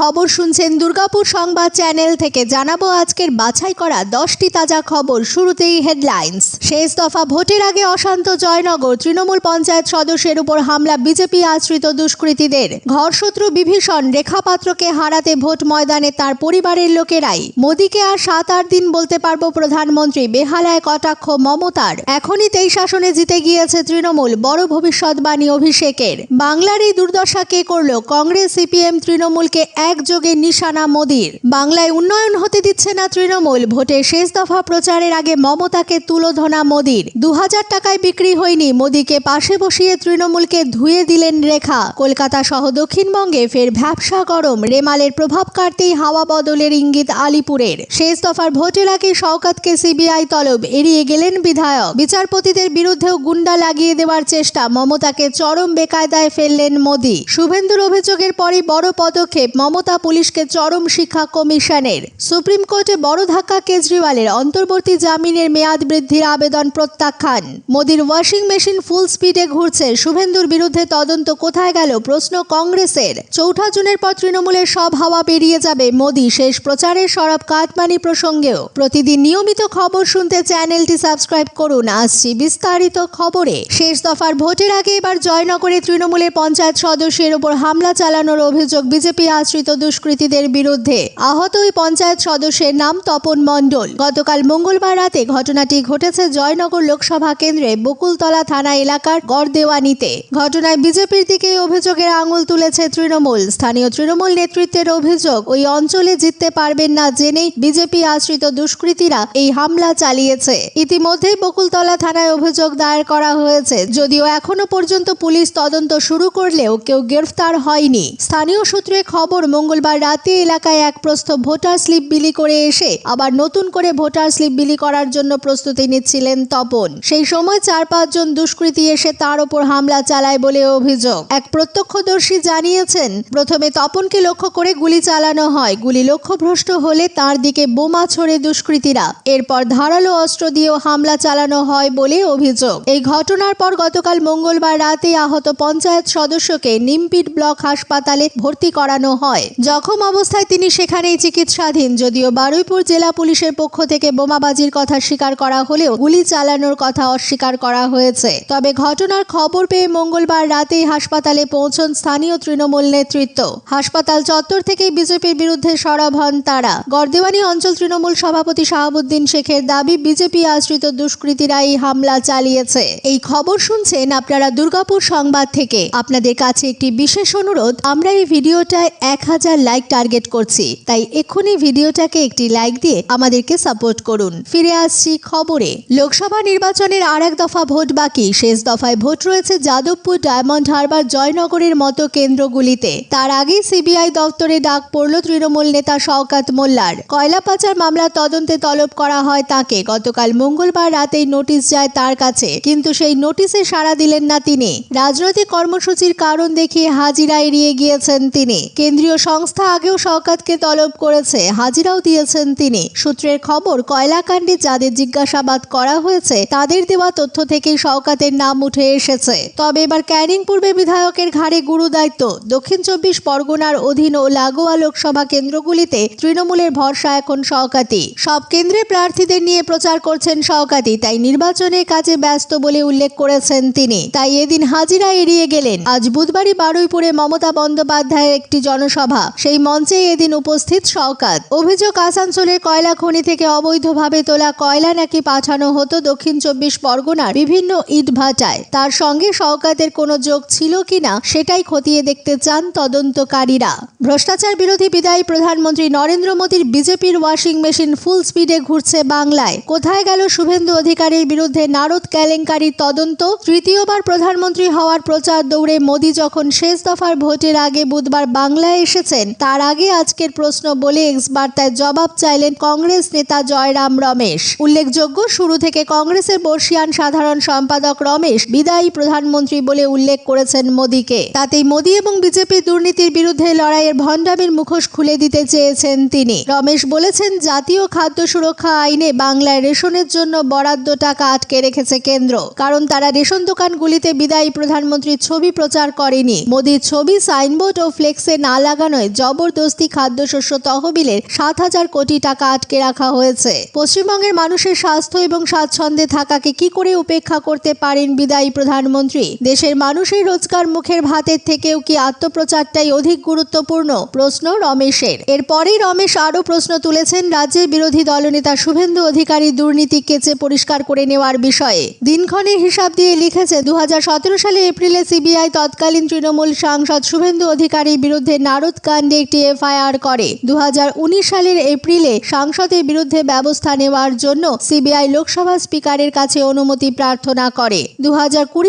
খবর শুনছেন দুর্গাপুর সংবাদ চ্যানেল থেকে। জানাব আজকের বাছাই করা দশটি তাজা খবর, শুরুতেই হেডলাইন্স। শেষ দফা ভোটের আগে অশান্ত জয়নগর, তৃণমূল পঞ্চায়েত সদস্যের উপর হামলা, বিজেপি আশ্রিত দুষ্কৃতীদের। ঘরশত্রু বিভীষণ, রেখাপাত্রকে হারাতে ভোট ময়দানে তার পরিবারের লোকেরাই। মোদীকে আর সাত আট দিন বলতে পারব প্রধানমন্ত্রী বেহালায় কটাক্ষ মমতার। এখনই তেই শাসনে জিতে গিয়েছে তৃণমূল, বড় ভবিষ্যৎবাণী অভিষেকের। বাংলার এই দুর্দশা কে করল? কংগ্রেস, সিপিএম, তৃণমূলকে একযোগে নিশানা মোদীর। বাংলায় উন্নয়ন হতে দিচ্ছে না তৃণমূল। ভোটে শেষ দফা প্রচারের আগে মমতাকে তুলোধনা মোদীর। দু হাজার টাকায় বিক্রি হয়নি। মোদীকে পাশে বসিয়ে তৃণমূলকে ধুয়ে দিলেন রেখা। কলকাতা সহ দক্ষিণবঙ্গে ফের ভ্যাবসা গরম। রেমালের প্রভাব কাটতেই হাওয়া বদলের ইঙ্গিত আলিপুরের। শেষ দফার ভোটের আগে শওকাতকে সিবিআই তলব। এড়িয়ে গেলেন বিধায়ক। বিচারপতিদের বিরুদ্ধেও গুন্ডা লাগিয়ে দেওয়ার চেষ্টা। মমতাকে চরম বেকায়দায় ফেললেন মোদী। শুভেন্দুর অভিযোগের পরই বড় পদক্ষেপ মমতা পুলিশকে চরম শিক্ষা কমিশনের। সুপ্রিম কোর্টে বড় ধাক্কা কেজরিওয়ালের অন্তর্বর্তী জামিনের মেয়াদ বৃদ্ধির আবেদন প্রত্যাখ্যান। মোদির ওয়াশিং মেশিন ফুল স্পিডে ঘুরছে। শুভেন্দুর বিরুদ্ধে তদন্ত কোথায় গেল প্রশ্ন কংগ্রেসের। চৌঠা জুনের পর তৃণমূলের সব হাওয়া বেরিয়ে যাবে মোদি। শেষ প্রচারের সরব কাটমানি প্রসঙ্গেও। প্রতিদিন নিয়মিত খবর শুনতে চ্যানেলটি সাবস্ক্রাইব করুন। আসছি বিস্তারিত খবরে। শেষ দফার ভোটের আগে এবার জয়নগরে তৃণমূলের পঞ্চায়েত সদস্যের উপর হামলা চালানোর অভিযোগ বিজেপি আশ্রিত দুষ্কৃতীদের বিরুদ্ধে আহত ওই পঞ্চায়েত সদস্যের নাম তপন মণ্ডল। গতকাল মঙ্গলবার রাতে ঘটনাটি ঘটেছে জয়নগর লোকসভা কেন্দ্রে বকুলতলা থানা এলাকার গড়দেওয়ানিতে। ঘটনায় বিজেপির দিকে অভিযোগের আঙুল তুলেছে তৃণমূল। স্থানীয় তৃণমূল নেতৃত্বের অভিযোগ, ওই অঞ্চলে জিততে পারবেন না জেনেই বিজেপি আশ্রিত দুষ্কৃতীরা এই হামলা চালিয়েছে। ইতিমধ্যেই বকুলতলা থানায় অভিযোগ দায়ের করা হয়েছে, যদিও এখনও পর্যন্ত পুলিশ তদন্ত শুরু করলেও কেউ গ্রেফতার হয়নি। স্থানীয় সূত্রে খবর মঙ্গলবার রাতে এলাকায় এক প্রস্থ ভোটার স্লিপ বিলি করে এসে আবার নতুন করে ভোটার স্লিপ বিলি করার জন্য প্রস্তুতি নিচ্ছিলেন তপন। সেই সময় চার পাঁচজন দুষ্কৃতী এসে তার ওপর হামলা চালায় বলে অভিযোগ। এক প্রত্যক্ষদর্শী জানিয়েছেন, প্রথমে তপনকে লক্ষ্য করে গুলি চালানো হয়। গুলি লক্ষ্যভ্রষ্ট হলে তার দিকে বোমা ছোড়ে দুষ্কৃতীরা। এরপর ধারালো অস্ত্র দিয়েও হামলা চালানো হয় বলে অভিযোগ। এই ঘটনার পর গতকাল মঙ্গলবার রাতে আহত পঞ্চায়েত সদস্যকে নিমপিট ব্লক হাসপাতালে ভর্তি করানো হয়। জখম অবস্থায় তিনি সেখানেই চিকিৎসাধীন, যদিও বারুইপুর জেলা পুলিশের পক্ষ থেকে বোমাবাজির কথা স্বীকার করা হলেও গুলি চালানোর কথা অস্বীকার করা হয়েছে। তবে ঘটনার খবর পেয়ে মঙ্গলবার রাতেই হাসপাতালে পৌঁছন স্থানীয় তৃণমূল নেতৃত্ব। হাসপাতাল চত্বর থেকেই বিজেপির বিরুদ্ধে সরব হন তারা। গর্দেওয়ানি অঞ্চল তৃণমূল সভাপতি শাহাবুদ্দিন শেখের দাবি, বিজেপি আশ্রিত দুষ্কৃতীরা এই হামলা চালিয়েছে। এই খবর শুনছেন আপনারা দুর্গাপুর সংবাদ থেকে। আপনাদের কাছে একটি বিশেষ অনুরোধ, আমরা এই ভিডিওটায় এক হাজার লাইক টার্গেট করছি। তাই এক্ষুনি ভিডিওটাকে একটি লাইক দিয়ে আমাদেরকে সাপোর্ট করুন। ফিরে আসছি খবরে। লোকসভা নির্বাচনের আর এক দফা ভোট বাকি। শেষ দফায় ভোট রয়েছে যাদবপুর ডায়মন্ড হারবার জয়নগরের মতো কেন্দ্রগুলিতে। তার আগেই সিবিআই দপ্তরে ডাক পড়ল তৃণমূল নেতা শওকাত মোল্লার। কয়লা পাচার মামলা তদন্তে তলব করা হয় তাকে। গতকাল মঙ্গলবার রাতেই নোটিশ যায় তার কাছে। কিন্তু সেই নোটিশে সাড়া দিলেন না তিনি। রাজনৈতিক কর্মসূচির কারণ দেখিয়ে হাজিরা এড়িয়ে গিয়েছেন তিনি। কেন্দ্রীয় সংস্থা আগেও শওকাতকে তলব করেছে। হাজিরাও দিয়েছেন তিনি। সূত্রের খবর, কয়লাকাণ্ডে যাদের জিজ্ঞাসাবাদ করা হয়েছে, তাদের দেওয়া তথ্য থেকেই শওকাতের নাম উঠে এসেছে। তবে এবার ক্যানিং পূর্বে বিধায়কের ঘাড়ে গুরু দায়িত্ব। দক্ষিণ চব্বিশ পরগনার অধীন ও লাগোয়া লোকসভা কেন্দ্রগুলিতে তৃণমূলের ভরসা এখন শওকাতি সব কেন্দ্রে প্রার্থীদের নিয়ে প্রচার করছেন শওকাতি তাই নির্বাচনের কাজে ব্যস্ত বলে উল্লেখ করেছেন তিনি। তাই এদিন হাজিরা এড়িয়ে গেলেন। আজ বুধবারই বারুইপুরে মমতা বন্দ্যোপাধ্যায়ের একটি জনসভা সেই মঞ্চে এদিন উপস্থিত শওকাত। অভিযোগ, আসানসোলের কয়লা খনি থেকে অবৈধভাবে তোলা কয়লা নাকি পাঠানো হতো দক্ষিণ চব্বিশ পরগনার বিভিন্ন ইটভাটায় তার সঙ্গে শওকাতের কোনো যোগ ছিল কিনা সেটাই খতিয়ে দেখতে চান তদন্তকারীরা। ভ্রষ্টাচার বিরোধী বিদায়ী প্রধানমন্ত্রী নরেন্দ্র মোদীর বিজেপির ওয়াশিং মেশিন ফুল স্পিডে ঘুরছে বাংলায়। কোথায় গেল শুভেন্দু অধিকারীর বিরুদ্ধে নারদ কেলেঙ্কারির তদন্ত? তৃতীয়বার প্রধানমন্ত্রী হওয়ার প্রচার দৌড়ে মোদী যখন শেষ দফার ভোটের আগে বুধবার বাংলায় এসেছেন। তার আগে আজকের প্রশ্ন বলে এক্স বার্তায় জবাব চাইলেন কংগ্রেস নেতা জয়রাম রমেশ। উল্লেখযোগ্য, শুরু থেকে কংগ্রেসের বর্ষিয়ান সাধারণ সম্পাদক রমেশ বিদায়ী প্রধানমন্ত্রী বলে উল্লেখ করেছেন মোদীকে। তাতেই মোদী এবং বিজেপি দুর্নীতির বিরুদ্ধে লড়াইয়ের ভণ্ডামির মুখোশ খুলে দিতে চেয়েছেন তিনি। রমেশ বলেছেন, জাতীয় খাদ্য সুরক্ষা আইনে বাংলায় রেশনের জন্য বরাদ্দ টাকা আটকে রেখেছে কেন্দ্র। কারণ তারা রেশন দোকানগুলিতে বিদায়ী প্রধানমন্ত্রীর ছবি প্রচার করেনি। মোদীর ছবি সাইনবোর্ড ও ফ্লেক্সে না লাগানো লাগানোয় জবরদস্তি খাদ্যশস্য তহবিলের সাত হাজার কোটি টাকা আটকে রাখা হয়েছে। পশ্চিমবঙ্গের মানুষের স্বাস্থ্য এবং স্বাচ্ছন্দ্যে থাকাকে কি করে উপেক্ষা করতে পারেন বিদায়ী প্রধানমন্ত্রী? দেশের মানুষের রোজগার মুখের ভাতের থেকেও কি আত্মপ্রচারটাই অধিক গুরুত্বপূর্ণ? প্রশ্ন রমেশের। এরপরেই রমেশ আরও প্রশ্ন তুলেছেন রাজ্যের বিরোধী দলনেতা শুভেন্দু অধিকারী দুর্নীতি কেচে পরিষ্কার করে নেওয়ার বিষয়ে। দিনক্ষণের হিসাব দিয়ে লিখেছে দু হাজার সতেরো সালে এপ্রিলে সিবিআই তৎকালীন তৃণমূল সাংসদ শুভেন্দু অধিকারীর বিরুদ্ধে নারদ কাণ্ডে একটি এফআইআর করে। দু হাজার উনিশ সালের এপ্রিলে সাংসদের বিরুদ্ধে ব্যবস্থা নেওয়ার জন্য সিবিআই লোকসভা স্পিকারের কাছে অনুমতি প্রার্থনা করে। দু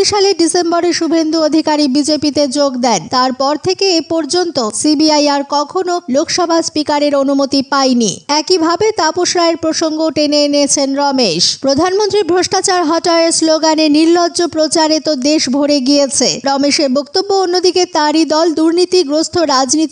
সালের ডিসেম্বরে শুভেন্দু অধিকারী বিজেপিতে যোগ দেন। তারপর থেকে এ পর্যন্ত সিবিআই আর কখনো লোকসভা স্পিকারের অনুমতি পায়নি। একইভাবে তাপস রায়ের প্রসঙ্গ টেনে এনেছেন রমেশ। প্রধানমন্ত্রী ভ্রষ্টাচার হটায়ের স্লোগানে নির্লজ্জ প্রচারে তো দেশ ভরে গিয়েছে। রমেশের বক্তব্য অন্যদিকে তারই দল দুর্নীতিগ্রস্ত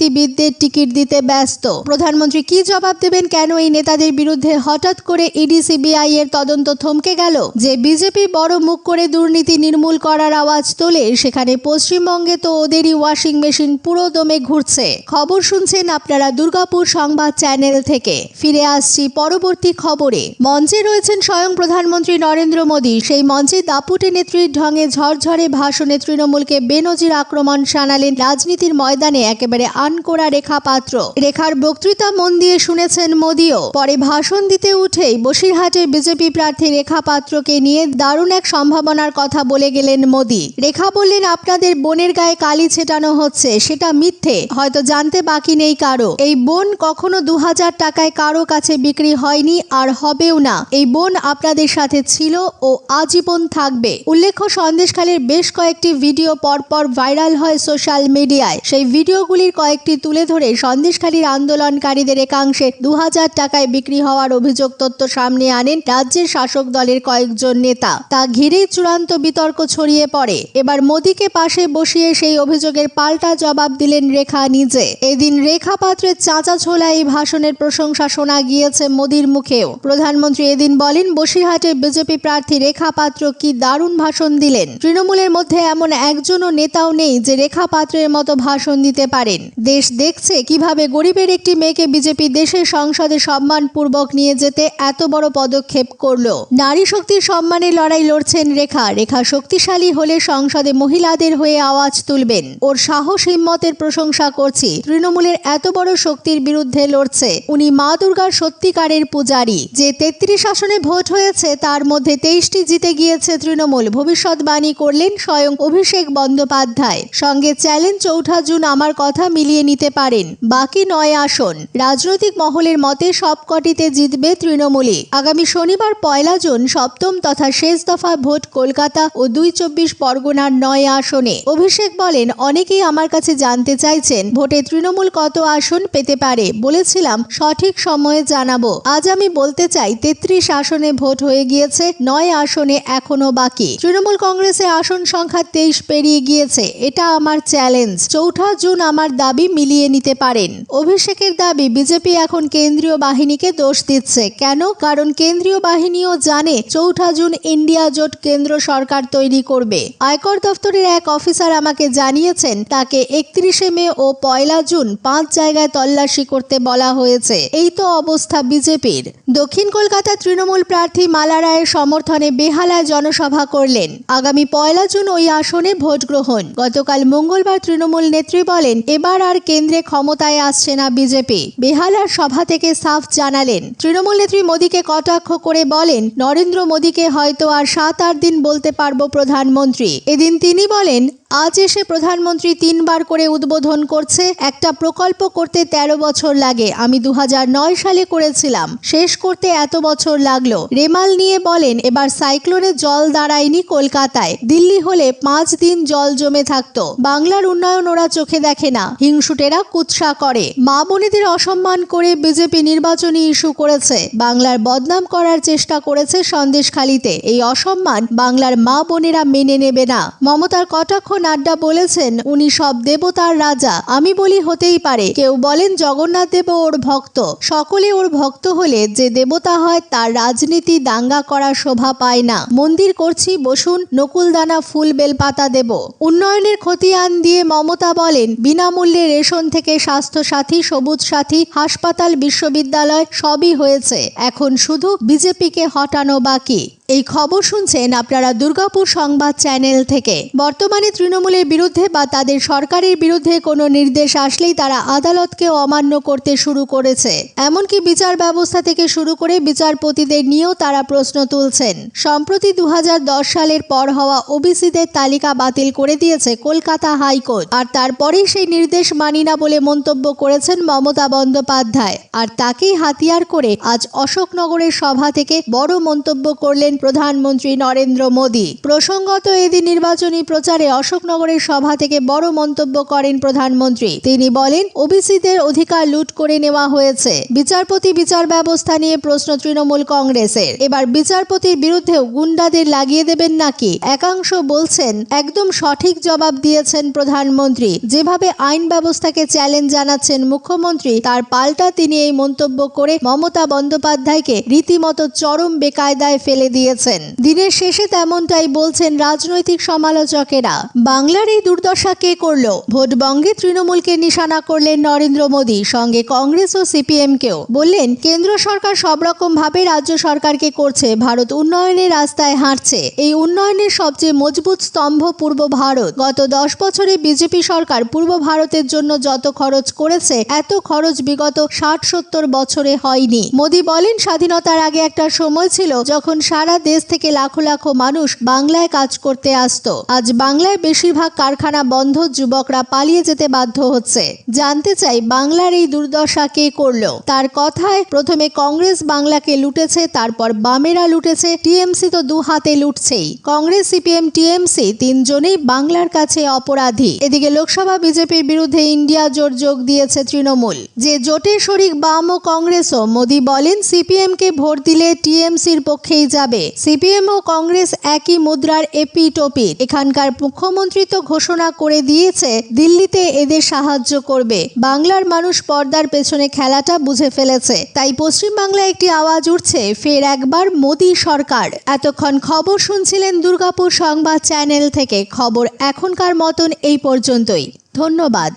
রাজনীতিবিদদের টিকিট দিতে ব্যস্ত। প্রধানমন্ত্রী কি জবাব দেবেন? কেন এই নেতাদের বিরুদ্ধে হঠাৎ করে ইডি, সিবিআই এর তদন্ত থমকে গেল? যে বিজেপি বড় মুখ করে দুর্নীতি নির্মূল করার আওয়াজ তোলে, সেখানে পশ্চিমবঙ্গে তো ওদেরই ওয়াশিং মেশিন পুরো দমে ঘুরছে। খবর শুনছেন আপনারা দুর্গাপুর সংবাদ চ্যানেল থেকে। ফিরে আসছি পরবর্তী খবরে। মঞ্চে রয়েছেন স্বয়ং প্রধানমন্ত্রী নরেন্দ্র মোদী। সেই মঞ্চে দাপুটে নেত্রীর ঢঙে ঝরঝরে ভাষণে তৃণমূলকে বেনজির আক্রমণ শানালেন রাজনীতির ময়দানে একেবারে আনকোড়া রেখা পাত্র রেখার বক্তৃতা মন দিয়ে শুনেছেন মোদীও। পরে ভাষণ দিতে উঠেই বসিরহাটের বিজেপি প্রার্থী রেখা পাত্রকে নিয়ে দারুণ এক সম্ভাবনার কথা বলে গেলেন মোদী। রেখা বললেন, আপনাদের বোনের গায়ে কালি ছেটানো হচ্ছে, সেটা মিথ্যে। হয়তো জানতে বাকি নেই কারও। এই বোন কখনো দু হাজার টাকায় কারও কাছে বিক্রি হয়নি আর হবেও না। এই বোন আপনাদের সাথে ছিল ও আজীবন থাকবে। উল্লেখ্য, সন্দেশখালের বেশ কয়েকটি ভিডিও পরপর ভাইরাল হয় সোশ্যাল মিডিয়ায়। সেই ভিডিওগুলির কয়েকটি তুলে ধরে সন্দেশখালীর আন্দোলনকারীদের একাংশে দু হাজার টাকায় বিক্রি হওয়ার অভিযোগ তথ্য সামনে আনেন রাজ্যের শাসক দলের কয়েকজন নেতা। তা ঘিরেই চূড়ান্ত বিতর্ক ছড়িয়ে পড়ে। এবার মোদীকে পাশে বসিয়ে সেই অভিযোগের পাল্টা জবাব দিলেন রেখা নিজে। এদিন রেখা পাত্রের চাঁচা ছোলা এই ভাষণের প্রশংসা শোনা গিয়েছে মোদীর মুখেও। প্রধানমন্ত্রী এদিন বলেন বসিরহাটের বিজেপি প্রার্থী রেখা পাত্র কি দারুণ ভাষণ দিলেন? তৃণমূলের মধ্যে এমন একজনও নেতাও নেই যে রেখা পাত্রের মতো ভাষণ দিতে পারেন। দেশ দেখছে কীভাবে গরিবের একটি মেয়েকে বিজেপি দেশের সংসদে সম্মানপূর্বক নিয়ে যেতে এত বড় পদক্ষেপ করল। নারী শক্তির সম্মানে লড়াই লড়ছেন রেখা। রেখা শক্তিশালী হলে সংসদে মহিলাদের হয়ে আওয়াজ তুলবেন। ওর সাহস, হিম্মতের প্রশংসা করছি। তৃণমূলের এত বড় শক্তির বিরুদ্ধে লড়ছে। উনি মা দুর্গার সত্যিকারের পূজারী। যে তেত্রিশ আসনে ভোট হয়েছে, তার মধ্যে তেইশটি জিতে গিয়েছে তৃণমূল। ভবিষ্যৎবাণী করলেন স্বয়ং অভিষেক বন্দ্যোপাধ্যায়। সঙ্গে চ্যালেঞ্জ চৌঠা জুন আমার কথা মিলিয়ে নিতে পারেন। বাকি নয় আসন। রাজনৈতিক মহলের মতে সবকটিতে জিতবে তৃণমূলে আগামী শনিবার পয়লা জুন সপ্তম তথা শেষ দফা ভোট কলকাতা ও দুই চব্বিশ পরগনার নয় আসনে। অভিষেক বলেন, অনেকেই আমার কাছে জানতে চাইছেন ভোটে তৃণমূল কত আসন পেতে পারে। বলেছিলাম, সঠিক সময়ে জানাব। আজ আমি বলতে চাই, তেত্রিশ আসনে ভোট হয়ে গিয়েছে, নয় আসনে এখনও বাকি। তৃণমূল কংগ্রেসে আসন সংখ্যা তেইশ পেরিয়ে গিয়েছে। এটা আমার চ্যালেঞ্জ। চৌঠা জুন আমার দাবি মিলিয়ে নিতে পারেন। অভিষেকের দাবি, বিজেপি এখন কেন্দ্রীয় বাহিনীকে দোষ দিচ্ছে। কেন? কারণ কেন্দ্রীয় বাহিনীও জানে চৌঠা জুন ইন্ডিয়া জোট কেন্দ্র সরকার তৈরি করবে। আয়কর দফতরের এক অফিসার আমাকে জানিয়েছেন, তাকে একত্রিশে মে ও পয়লা জুন পাঁচ জায়গায় তল্লাশি করতে বলা হয়েছে। এই তো অবস্থা বিজেপির। দক্ষিণ কলকাতা তৃণমূল প্রার্থী মালা রায়ের সমর্থনে বেহালায় জনসভা করলেন। আগামী পয়লা জুন ওই আসনে ভোট গ্রহণ গতকাল মঙ্গলবার তৃণমূল নেত্রী বলেন, এবার আর কেন্দ্রে ক্ষমতায় আসছে না বিজেপি। বেহালার সভা থেকে সাফ জানালেন। তৃণমূল নেত্রী মোদীকে কটাক্ষ করে বলেন, নরেন্দ্র মোদীকে হয়তো আর সাত আট দিন বলতে পারব প্রধানমন্ত্রী। এদিন তিনি বলেন আজ এসে প্রধানমন্ত্রী তিনবার করে উদ্বোধন করছে একটা প্রকল্প করতে ১৩ বছর লাগে। আমি দু সালে করেছিলাম। শেষ করতে এত বছর লাগল। রেমাল নিয়ে বলেন, এবার সাইক্লোনে জল দাঁড়ায়নি কলকাতায়। দিল্লি হলে পাঁচ দিন জল জমে থাকতো। বাংলার উন্নয়ন ওরা চোখে দেখে না। হিংসুটেরা কুৎসা করে। মা বোনেদের অসম্মান করে বিজেপি নির্বাচনী ইস্যু করেছে। বাংলার বদনাম করার চেষ্টা করেছে সন্দেশখালিতে। এই অসম্মান বাংলার মা বোনেরা মেনে নেবে না। মমতার কটাক্ষ নাড্ডা বলেছেন, উনি সব দেবতার রাজা। আমি বলি, হতেই পারে। কেউ বলেন, জগন্নাথ দেব ওর ভক্ত। সকলে ওর ভক্ত হলে যে দেবতা হয়, তার রাজনীতি দাঙ্গা করা শোভা পায় না। মন্দির করছি, বসুন, নকুলদানা ফুল বেলপাতা দেব। উন্নয়নের খতিয়ান দিয়ে মমতা বলেন, বিনামূল্যে রেশন থেকে স্বাস্থ্য সাথী সবুজ সাথী, হাসপাতাল, বিশ্ববিদ্যালয়, সবই হয়েছে। এখন শুধু বিজেপিকে হটানো বাকি। এই খবর শুনছেন আপনারা দুর্গাপুর সংবাদ চ্যানেল থেকে। বর্তমানে তৃণমূলের বিরুদ্ধে বা তাদের সরকারের বিরুদ্ধে কোনো নির্দেশ আসলেই তারা আদালতকে অমান্য করতে শুরু করেছে। এমনকি বিচার ব্যবস্থা থেকে শুরু করে বিচারপতিদের নিয়েও তারা প্রশ্ন তুলছেন। সম্প্রতি দু হাজার দশ সালের পর হওয়া ওবিসিদের তালিকা বাতিল করে দিয়েছে কলকাতা হাইকোর্ট। আর তারপরেই সেই নির্দেশ মানি না বলে মন্তব্য করেছেন মমতা বন্দ্যোপাধ্যায়। আর তাকেই হাতিয়ার করে আজ অশোকনগরের সভা থেকে বড় মন্তব্য করলেন প্রধানমন্ত্রী নরেন্দ্র মোদী। প্রসঙ্গত এদিন নির্বাচনী প্রচারে অশোকনগরের সভা থেকে বড় মন্তব্য করেন প্রধানমন্ত্রী। তিনি বলেন, ওবিসিদের অধিকার লুট করে নেওয়া হয়েছে। বিচারপতি বিচার ব্যবস্থা নিয়ে প্রশ্ন তৃণমূল কংগ্রেসের। এবার বিচারপতির বিরুদ্ধেও গুন্ডাদের লাগিয়ে দেবেন নাকি? একাংশ বলছেন, একদম সঠিক জবাব দিয়েছেন প্রধানমন্ত্রী। যেভাবে আইন ব্যবস্থাকে চ্যালেঞ্জ জানাচ্ছেন মুখ্যমন্ত্রী, তার পাল্টা তিনি এই মন্তব্য করে মমতা বন্দ্যোপাধ্যায়কে রীতিমতো চরম বেকায়দায় ফেলে দিয়েছেন। দিনের শেষে তেমনটাই বলছেন রাজনৈতিক সমালোচকেরা। বাংলার এই দুর্দশা কে করল? ভোটবঙ্গে তৃণমূলকে নিশানা করলেন নরেন্দ্র মোদী, সঙ্গে কংগ্রেস ও সিপিএমকেও বললেন, কেন্দ্র সরকার সব রকম ভাবে রাজ্য সরকারকে করছে, ভারত উন্নয়নের রাস্তায় হাঁটছে। এই উন্নয়নের সবচেয়ে মজবুত স্তম্ভ পূর্ব ভারত। গত দশ বছরে বিজেপি সরকার পূর্ব ভারতের জন্য যত খরচ করেছে, এত খরচ বিগত ষাট সত্তর বছরে হয়নি। মোদী বলেন, স্বাধীনতার আগে একটা সময় ছিল যখন সারা দেশ থেকে লাখো লাখো মানুষ বাংলায় কাজ করতে আসতো। আজ বাংলায় বেশিরভাগ কারখানা বন্ধ, যুবকরা পালিয়ে যেতে বাধ্য হচ্ছে। জানতে চাই বাংলার এই দুর্দশা কে করল? তার কথায় প্রথমে কংগ্রেস বাংলাকে লুটেছে, তারপর বামেরা লুটেছে, টিএমসি তো দু হাতে লুটছেই। কংগ্রেস, সিপিএম, টিএমসি তিনজনেই বাংলার কাছে অপরাধী। এদিকে লোকসভা বিজেপির বিরুদ্ধে ইন্ডিয়া জোট যোগ দিয়েছে তৃণমূল। যে জোটের শরিক বাম ও কংগ্রেসও, মোদী বলেন সিপিএম কে ভোট দিলে টিএমসির পক্ষেই যাবে। সিপিএম ও কংগ্রেস একই মুদ্রার এপি টপি এখানকার মুখ্যমন্ত্রী তো ঘোষণা করে দিয়েছে, দিল্লিতে এদের সাহায্য করবে। বাংলার মানুষ পর্দার পেছনে খেলাটা বুঝে ফেলেছে। তাই পশ্চিমবাংলায় একটি আওয়াজ উঠছে, ফের একবার মোদী সরকার। এতক্ষণ খবর শুনছিলেন দুর্গাপুর সংবাদ চ্যানেল থেকে। খবর এখনকার মতন এই পর্যন্তই। ধন্যবাদ।